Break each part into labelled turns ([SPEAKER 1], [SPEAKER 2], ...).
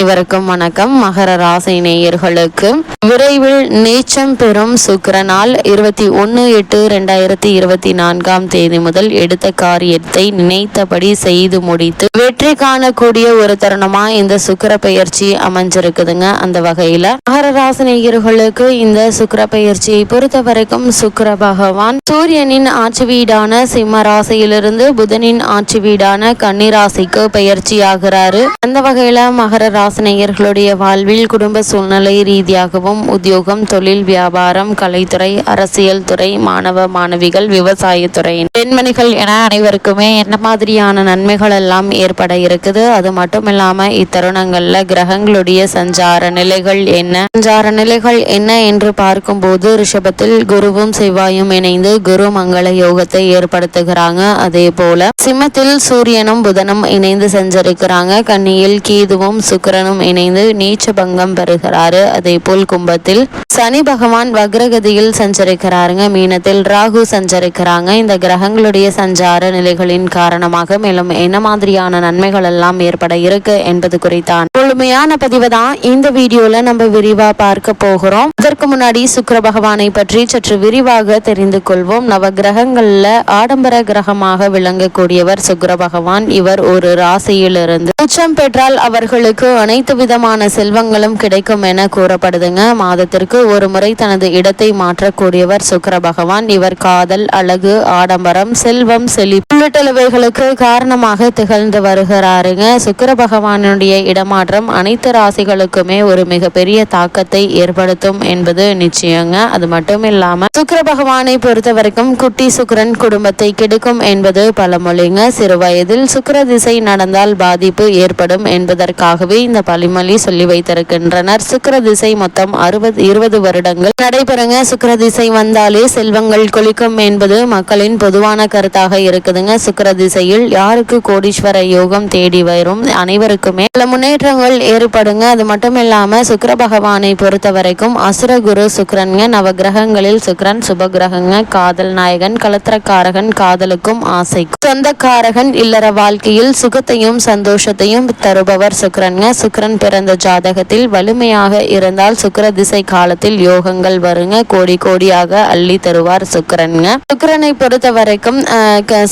[SPEAKER 1] அனைவருக்கும் வணக்கம். மகர ராசி நேயர்களுக்கு விரைவில் நீச்சம் பெறும் சுக்கிரனால் இருபத்தி ஒன்று எட்டு ரெண்டாயிரத்தி இருபத்தி நான்காம் தேதி முதல் எடுத்த காரியத்தை நினைத்தபடி செய்து முடித்து வெற்றி காணக்கூடிய ஒரு தருணமா இந்த சுக்கிர பயிற்சி அமைஞ்சிருக்குதுங்க. அந்த வகையில மகர ராசி நேயர்களுக்கு இந்த சுக்கர பயிற்சியை பொறுத்த வரைக்கும் சுக்கிர பகவான் சூரியனின் ஆட்சி வீடான சிம்ம ராசியிலிருந்து புதனின் ஆட்சி வீடான கன்னிராசிக்கு பயிற்சி ஆகிறாரு அந்த வகையில மகர ராசினியர்களுடைய வாழ்வில் குடும்ப சூழ்நிலை ரீதியாகவும் உத்தியோகம் தொழில் வியாபாரம் கலைத்துறை அரசியல் துறை மாணவ மாணவிகள் விவசாயத்துறை. பெண்மணிகள் என அனைவருக்குமே என்ன மாதிரியான நன்மைகள் எல்லாம் ஏற்பட இருக்குது? அது மட்டும் இல்லாம இத்தருணங்கள்ல கிரகங்களுடைய சஞ்சார நிலைகள் என்ன? சஞ்சார நிலைகள் என்ன என்று பார்க்கும்போது ரிஷபத்தில் குருவும் செவ்வாயும் இணைந்து குரு மங்கள யோகத்தை ஏற்படுத்துகிறாங்க. அதே போல சிம்மத்தில் சூரியனும் புதனும் இணைந்து செஞ்சிருக்கிறாங்க. கன்னியில் கீதுவும் சந்திரனும் இணைந்து நீச்ச பங்கம் பெறுகிறாரு. அதே போல் கும்பத்தில் சனி பகவான் வக்ரகதியில் சஞ்சரிக்கிறாருங்க. மீனத்தில் ராகு சஞ்சரிக்கிறாங்க. இந்த கிரகங்களுடைய சஞ்சார நிலைகளின் காரணமாக மேலும் என்ன மாதிரியான நன்மைகள் எல்லாம் ஏற்பட இருக்கு என்பது குறித்தான். முழுமையான பதிவு தான் இந்த வீடியோல நம்ம விரிவா பார்க்க போகிறோம். அதற்கு முன்னாடி சுக்கர பகவானை பற்றி சற்று விரிவாக தெரிந்து கொள்வோம். நவ கிரகங்கள்ல ஆடம்பர கிரகமாக விளங்கக்கூடியவர் சுக்கர பகவான். இவர் ஒரு ராசியிலிருந்து உச்சம் பெற்றால் அவர்களுக்கு அனைத்து விதமான செல்வங்களும் கிடைக்கும் என கூறப்படுதுங்க. மாதத்திற்கு ஒரு முறை தனது இடத்தை மாற்றக்கூடியவர் சுக்கர பகவான். இவர் காதல் அழகு ஆடம்பரம் செல்வம் செழிப்பு உள்ளிட்டவைகளுக்கு காரணமாக திகழ்ந்து வருகிறாருங்க. சுக்கர பகவானுடைய இடமாற்றம் அனைத்து ராசிகளுக்குமே ஒரு மிகப்பெரிய தாக்கத்தை ஏற்படுத்தும் என்பது நிச்சயங்க. அது மட்டும் இல்லாம சுக்கர பகவானை பொறுத்த வரைக்கும் குட்டி சுக்கிரன் குடும்பத்தை கெடுக்கும் என்பது பழமொழிங்க. சிறு வயதில் சுக்கர திசை நடந்தால் பாதிப்பு ஏற்படும் என்பதற்காகவே இந்த பலிமலி சொல்லி வைத்திருக்கின்றனர். சுக்கிர திசை மொத்தம் அறுபது இருபது வருடங்கள் நடைபெறுங்க. சுக்கிர திசை வந்தாலே செல்வங்கள் கொளிக்கும் என்பது மக்களின் பொதுவான கருத்தாக இருக்குதுங்க. சுக்கிர திசையில் யாருக்கு கோடீஸ்வர யோகம் தேடி வரும் அனைவருக்குமே பல முன்னேற்றங்கள் ஏற்படுங்க. அது மட்டும் இல்லாம சுக்கர பகவானை பொறுத்த வரைக்கும் அசுர குரு சுக்கிரன்ங்க நவ கிரகங்களில் சுக்கிரன் சுப கிரகங்க காதல் நாயகன் கலத்திரக்காரகன் காதலுக்கும் ஆசைக்கும் சொந்தக்காரகன் இல்லற வாழ்க்கையில் சுகத்தையும் சந்தோஷத்தையும் தருபவர் சுக்கிரன்ங்க. சுக்கரன் பிறந்த ஜாதகத்தில் வலிமையாக இருந்தால் சுக்கர திசை காலத்தில் யோகங்கள் வருங்க. கோடி கோடியாக அள்ளி தருவார் சுக்கரனுங்க. சுக்கிரனை பொறுத்த வரைக்கும்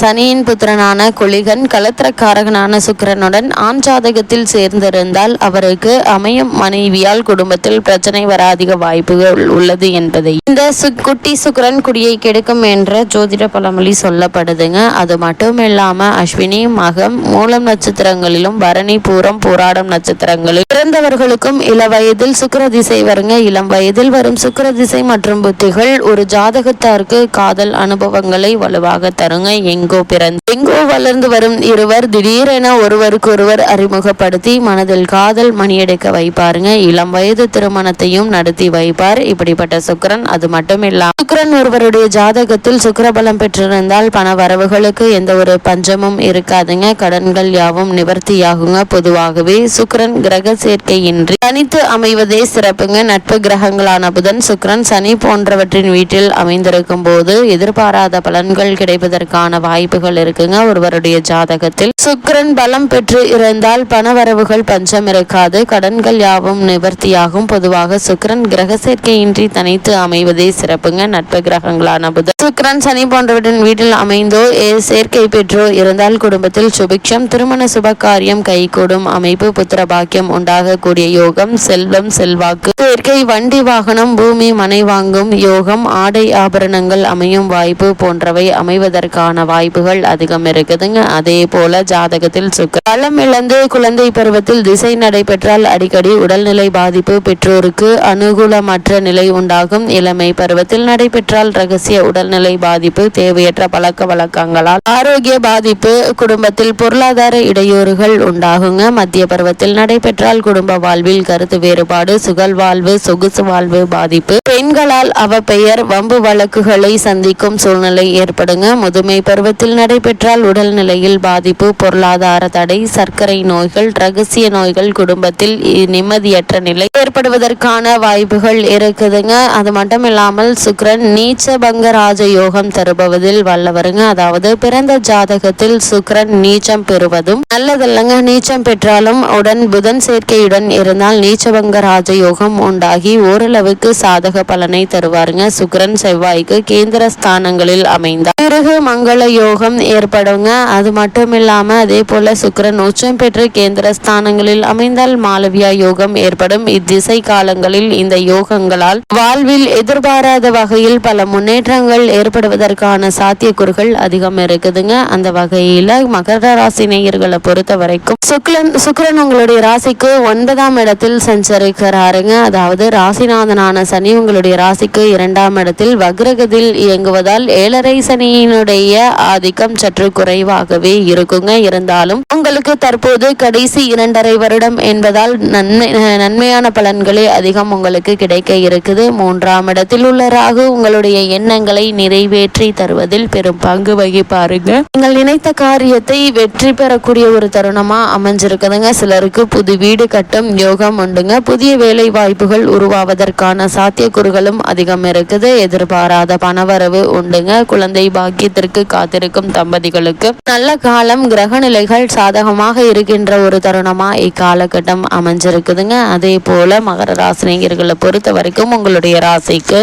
[SPEAKER 1] சனியின் புத்திரனான குளிகன் கலத்திரக்காரகனான சுக்கிரனுடன் ஆண் ஜாதகத்தில் சேர்ந்திருந்தால் அவருக்கு அமையும் மனைவியால் குடும்பத்தில் பிரச்சனை வர அதிக வாய்ப்புகள் உள்ளது என்பதை. இந்த குட்டி சுக்கரன் குடியை கெடுக்கும் என்ற ஜோதிட பழமொழி சொல்லப்படுதுங்க. அது மட்டும் இல்லாம அஸ்வினி மகம் மூலம் நட்சத்திரங்களிலும் பரணி பூரம் போராடும் நட்சத்திரங்களில். பிறந்தவர்களுக்கும் இள வயதில் சுக்கர திசை வருங்க. இளம் வயதில் வரும் சுக்கர திசை மற்றும் புத்திகள் ஒரு ஜாதகத்தாருக்கு காதல் அனுபவங்களை வலுவாக தருங்க. எங்கோ பிறந்து எங்கோ வளர்ந்து வரும் இருவர் திடீரென ஒருவருக்கு ஒருவர் அறிமுகப்படுத்தி மனதில் காதல் மணியெடுக்க வைப்பாருங்க. இளம் வயது திருமணத்தையும் நடத்தி வைப்பார். இப்படிப்பட்ட சுக்கரன் அது மட்டும் இல்லாம ஒருவருடைய ஜாதகத்தில் சுக்கரபலம் பெற்றிருந்தால் பண வரவுகளுக்கு எந்த ஒரு பஞ்சமும் இருக்காதுங்க. கடன்கள் யாவும் நிவர்த்தியாகுங்க. பொதுவாகவே சுக்கிரன் கிரக சேர்க்கையின்றி தனித்து அமைவதே சிறப்புங்க. நட்பு கிரகங்களான புதன் சுக்ரன் சனி போன்றவற்றின் வீட்டில் அமைந்திருக்கும் போது எதிர்பாராத பலன்கள் கிடைப்பதற்கான வாய்ப்புகள் இருக்குங்க. ஒருவருடைய ஜாதகத்தில் சுக்ரன் பலம் பெற்று இருந்தால் பண வரவுகள் பஞ்சம் இருக்காது. கடன்கள் யாவும் நிவர்த்தியாகும். பொதுவாக சுக்ரன் கிரக சேர்க்கையின்றி தனித்து அமைவதே சிறப்புங்க. நட்பு கிரகங்களான புதன் சுக்கிரன் சனி போன்றவற்றின் வீட்டில் அமைந்தோ ஏ- சேர்க்கை பெற்றோ இருந்தால் குடும்பத்தில் சுபிக்ஷம் திருமண சுபகாரியம் கைகூடும் அமைப்பு புத்திரபா பாக்கியம் உண்டாகக்கூடிய யோகம் செல்வம் செல்வாக்கு. இயற்கை வண்டி வாகனம் பூமி மனை வாங்கும் யோகம் ஆடை ஆபரணங்கள் அமையும் வாய்ப்பு போன்றவை அமைவதற்கான வாய்ப்புகள் அதிகம் இருக்குதுங்க. அதே போல ஜாதகத்தில் சுக்க பலம் இழந்து குழந்தை பருவத்தில் திசை நடைபெற்றால் அடிக்கடி உடல்நிலை பாதிப்பு பெற்றோருக்கு அனுகூலமற்ற நிலை உண்டாகும். இளமை பருவத்தில் நடைபெற்றால் ரகசிய உடல்நிலை பாதிப்பு தேவையற்ற பழக்க வழக்கங்களால் ஆரோக்கிய பாதிப்பு குடும்பத்தில் பொருளாதார இடையூறுகள் உண்டாகுங்க. மத்திய பருவத்தில் நடைபெற்றால் குடும்ப வாழ்வில் கருத்து வேறுபாடு சுகல் வாழ்வு சொகுசு வாழ்வு பாதிப்பு. பெண்களால் அவ பெயர் வம்பு வழக்குகளை சந்திக்கும் சூழ்நிலை ஏற்படுங்க. முதுமை பருவத்தில் நடைபெற்றால் உடல்நிலையில் பாதிப்பு பொருளாதார தடை சர்க்கரை நோய்கள் ரகசிய நோய்கள் குடும்பத்தில் நிம்மதியற்ற நிலை ஏற்படுவதற்கான வாய்ப்புகள் இருக்குதுங்க. அது மட்டும் இல்லாமல் சுக்கிரன் நீச்ச பங்க ராஜ யோகம் தருபவதில் வல்லவருங்க. அதாவது பிறந்த ஜாதகத்தில் சுக்கிரன் நீச்சம் பெறுவதும் நல்லதல்லங்க. நீச்சம் பெற்றாலும் உடன் புதன் சேர்க்கையுடன் இருந்தால் நீச்சபங்க ராஜயோகம் உண்டாகி ஓரளவுக்கு சாதக பலனை தருவாருங்க. சுக்கரன் செவ்வாய்க்கு கேந்திர ஸ்தானங்களில் அமைந்தார். பிறகு மங்கள யோகம் ஏற்படுங்க. அது மட்டும் இல்லாம அதே போல சுக்கரன் உச்சம் பெற்று கேந்திர ஸ்தானங்களில் அமைந்தால் மாலவியா யோகம் ஏற்படும். இத்திசை காலங்களில் இந்த யோகங்களால் வாழ்வில் எதிர்பாராத வகையில் பல முன்னேற்றங்கள் ஏற்படுவதற்கான சாத்தியக்கூறுகள் அதிகம் இருக்குதுங்க. அந்த வகையில மகர ராசி நேயர்களை பொறுத்த வரைக்கும் சுக்லன் சுக்கரன் உங்களுடைய ராசிக்கு ஒன்பதாம் இடத்தில் சஞ்சரிக்கிறாருங்க. அதாவது ராசிநாதனான சனி உங்களுடைய ராசிக்கு இரண்டாம் இடத்தில் வக்ரகதில் இயங்குவதால் ஏழரை சனியினுடைய ஆதிக்கம் சற்று குறைவாகவே இருக்குங்க. இருந்தாலும் உங்களுக்கு தற்போது கடைசி இரண்டரை வருடம் என்பதால் நன்மை நன்மையான பலன்களே அதிகம் உங்களுக்கு கிடைக்க இருக்குது. மூன்றாம் இடத்தில் உள்ள ராகு உங்களுடைய எண்ணங்களை நிறைவேற்றி தருவதில் பெரும் பங்கு வகிப்பாருங்க. நீங்கள் நினைத்த காரியத்தை வெற்றி பெறக்கூடிய ஒரு தருணமா அமைஞ்சிருக்குதுங்க. சிலருக்கு புது வீடு கட்டும் யோகம் உண்டுங்க. புதிய வேலை வாய்ப்புகள் உருவாவதற்கான சாத்தியக்கூறுகளும் அதிகம் இருக்குது. எதிர்பாராத பணவரவு உண்டுங்க. குழந்தை பாக்கியத்திற்கு காத்திருக்கும் தம்பதிகளுக்கு நல்ல காலம் கிரக நிலைகள் சாதகமாக இருக்கின்ற ஒரு தருணமா இக்காலகட்டம் அமைஞ்சிருக்குதுங்க. அதே போல மகர ராசினியர்களை பொறுத்த வரைக்கும் உங்களுடைய ராசிக்கு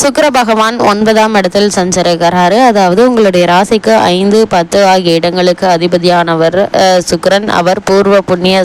[SPEAKER 1] சுக்கர பகவான் ஒன்பதாம் இடத்தில் சஞ்சரிக்கிறாரு. அதாவது உங்களுடைய ராசிக்கு ஐந்து பத்து ஆகிய இடங்களுக்கு அதிபதியானவர் சுக்கரன். அவர் பூர்வ புண்ணிய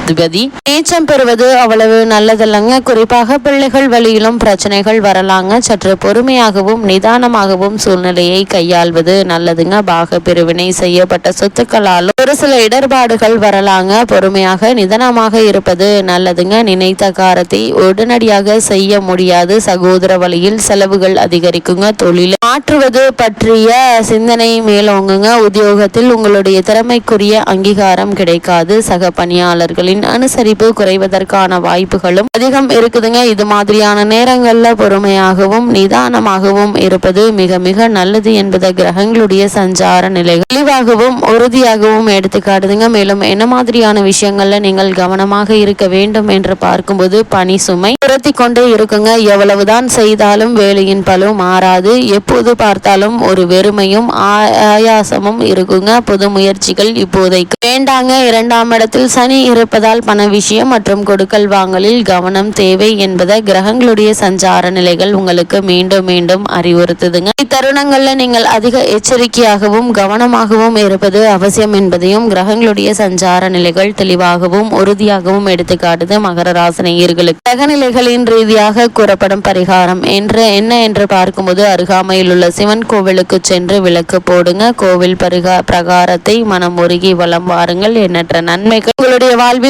[SPEAKER 1] ஸ்தானாதிபதி நீச்சம் பெறுவது அவ்வளவு நல்லதல்லங்க. குறிப்பாக பிள்ளைகள் வழியிலும் பிரச்சனைகள் வரலாங்க. சற்று பொறுமையாகவும் நிதானமாகவும் சூழ்நிலையை கையாள்வது நல்லதுங்க. பாக பிரிவினை செய்யப்பட்ட சொத்துக்களாலும் ஒரு சில இடர்பாடுகள் வரலாங்க. பொறுமையாக நிதானமாக இருப்பது நல்லதுங்க. நினைத்த காரத்தை உடனடியாக செய்ய முடியாது. சகோதர வழியில் செலவுகள் அதிகரிக்குங்க. தொழில் மாற்றுவது பற்றிய சிந்தனை மேலோங்குங்க. உத்தியோகத்தில் உங்களுடைய திறமைக்குரிய அங்கீகாரம் கிடைக்காது. சக பணியாளர்களின் அனுசரிப்பு குறைவதற்கான வாய்ப்புகளும் அதிகம் இருக்குதுங்க. இது மாதிரியான நேரங்கள்ல பொறுமையாகவும் நிதானமாகவும் இருப்பது மிக மிக நல்லது என்பதை கிரகங்களுடைய சஞ்சார நிலைகள் தெளிவாகவும் உறுதியாகவும் எடுத்துக்காட்டுதுங்க. மேலும் என்ன மாதிரியான விஷயங்கள்ல நீங்கள் கவனமாக இருக்க வேண்டும் என்று பார்க்கும்போது பணி சுமை துரத்தி கொண்டே இருக்குங்க. எவ்வளவுதான் செய்தாலும் வேலையின் பலு மாறாது. எப்போது பார்த்தாலும் ஒரு வெறுமையும் ஆயாசமும் இருக்குங்க. புது முயற்சிகள் இப்போதைக்கு வேண்டாங்க. இரண்டாம் இடத்தில் சனி இருப்பதால் பண விஷயம் மற்றும் கொடுக்கல் வாங்கலில் கவனம் தேவை என்பதை கிரகங்களுடைய சஞ்சார நிலைகள் உங்களுக்கு மீண்டும் மீண்டும் அறிவுறுத்துதுங்க. இத்தருணங்கள்ல நீங்கள் அதிக எச்சரிக்கையாகவும் கவனமாகவும் இருப்பது அவசியம் என்பதையும் கிரகங்களுடைய சஞ்சார நிலைகள் தெளிவாகவும் உறுதியாகவும் எடுத்துக்காட்டுது மகர ராசினியர்களுக்கு கிரகநிலைகளின் ரீதியாக கூறப்படும் பரிகாரம் என்று என்ன என்று பார்க்கும்போது அருகாமையில் உள்ள சிவன் கோவிலுக்கு சென்று விளக்கு போடுங்க. கோவில் பரிகா பிரகாரத்தை மனம் உருகி வலம் வாருங்கள். எண்ணற்ற நன்மைகள். உங்களுடைய வாழ்வில்